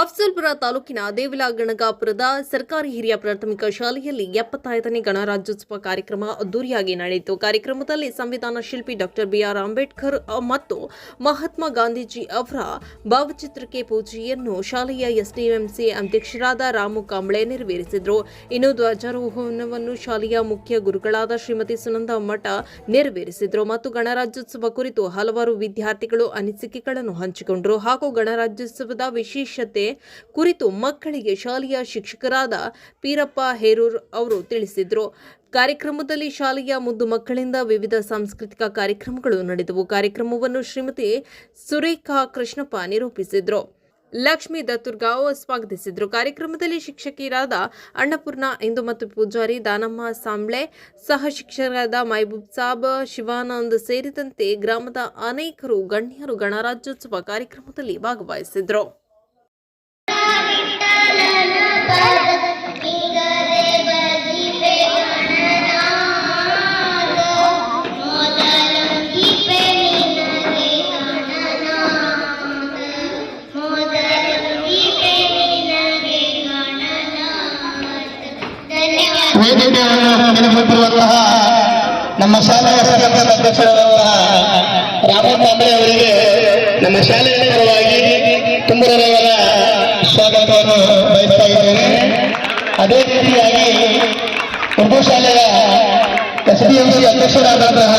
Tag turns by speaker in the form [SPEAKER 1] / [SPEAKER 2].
[SPEAKER 1] ಅಫಜಲ್ಪುರ ತಾಲೂಕಿನ ದೇವಿಲ ಗಣಗಾಪುರದ ಸರ್ಕಾರಿ ಹಿರಿಯ ಪ್ರಾಥಮಿಕ ಶಾಲೆಯಲ್ಲಿ ಎಪ್ಪತ್ತೈದನೇ ಗಣರಾಜ್ಯೋತ್ಸವ ಕಾರ್ಯಕ್ರಮ ಅದ್ದೂರಿಯಾಗಿ ನಡೆಯಿತು. ಕಾರ್ಯಕ್ರಮದಲ್ಲಿ ಸಂವಿಧಾನ ಶಿಲ್ಪಿ ಡಾಕ್ಟರ್ ಬಿಆರ್ ಅಂಬೇಡ್ಕರ್ ಮತ್ತು ಮಹಾತ್ಮ ಗಾಂಧೀಜಿ ಅವರ ಭಾವಚಿತ್ರಕ್ಕೆ ಪೂಜೆಯನ್ನು ಶಾಲೆಯ ಎಸ್ಡಿಎಂಸಿ ಅಧ್ಯಕ್ಷರಾದ ರಾಮು ಕಾಂಬ್ಳೆ ನೆರವೇರಿಸಿದರು. ಇನ್ನು ಧ್ವಜಾರೋಹಣವನ್ನು ಶಾಲೆಯ ಮುಖ್ಯ ಗುರುಗಳಾದ ಶ್ರೀಮತಿ ಸುನಂದ ಮಠ ನೆರವೇರಿಸಿದರು. ಮತ್ತು ಗಣರಾಜ್ಯೋತ್ಸವ ಕುರಿತು ಹಲವಾರು ವಿದ್ಯಾರ್ಥಿಗಳು ಅನಿಸಿಕೆಗಳನ್ನು ಹಂಚಿಕೊಂಡರು. ಹಾಗೂ ಗಣರಾಜ್ಯೋತ್ಸವದ ವಿಶೇಷತೆ ಕುರಿತು ಮಕ್ಕಳಿಗೆ ಶಾಲೆಯ ಶಿಕ್ಷಕರಾದ ಪೀರಪ್ಪ ಹೇರೂರ್ ಅವರು ತಿಳಿಸಿದರು. ಕಾರ್ಯಕ್ರಮದಲ್ಲಿ ಶಾಲೆಯ ಮುದ್ದು ಮಕ್ಕಳಿಂದ ವಿವಿಧ ಸಾಂಸ್ಕೃತಿಕ ಕಾರ್ಯಕ್ರಮಗಳು ನಡೆದವು. ಕಾರ್ಯಕ್ರಮವನ್ನು ಶ್ರೀಮತಿ ಸುರೇಖಾ ಕೃಷ್ಣಪ್ಪ ನಿರೂಪಿಸಿದರು. ಲಕ್ಷ್ಮೀ ದತ್ತುರ್ಗಾವ್ ಸ್ವಾಗತಿಸಿದರು. ಕಾರ್ಯಕ್ರಮದಲ್ಲಿ ಶಿಕ್ಷಕಿಯರಾದ ಅಣ್ಣಪೂರ್ಣ ಇಂದು ಮತ್ತು ಪೂಜಾರಿ ದಾನಮ್ಮ ಸಾಂಬ್ಳೆ, ಸಹ ಶಿಕ್ಷಕರಾದ ಮೈಬೂಬ್ ಸಾಬ್, ಶಿವಾನಂದ್ ಸೇರಿದಂತೆ ಗ್ರಾಮದ ಅನೇಕರು ಗಣ್ಯರು ಗಣರಾಜ್ಯೋತ್ಸವ ಕಾರ್ಯಕ್ರಮದಲ್ಲಿ ಭಾಗವಹಿಸಿದ್ರು.
[SPEAKER 2] ವೇದಿಕೆಯನ್ನು ನಮ್ಮ ಶಾಲೆಯ ಸಂಘದ ಅಧ್ಯಕ್ಷರಾದಂತಹ ರಾಮ ಕಾಂಬ್ಳೆ ಅವರಿಗೆ ನಮ್ಮ ಶಾಲೆಯ ಪರವಾಗಿ ತುಂಬರವರ ಸ್ವಾಗತವನ್ನು ಬಯಸ್ತಾ ಇದ್ದೇನೆ. ಅದೇ ರೀತಿಯಾಗಿ ಉರ್ದು ಶಾಲೆಯ ಎಸ್ ಡಿ ಎಂ ಸಿ ಅಧ್ಯಕ್ಷರಾದಂತಹ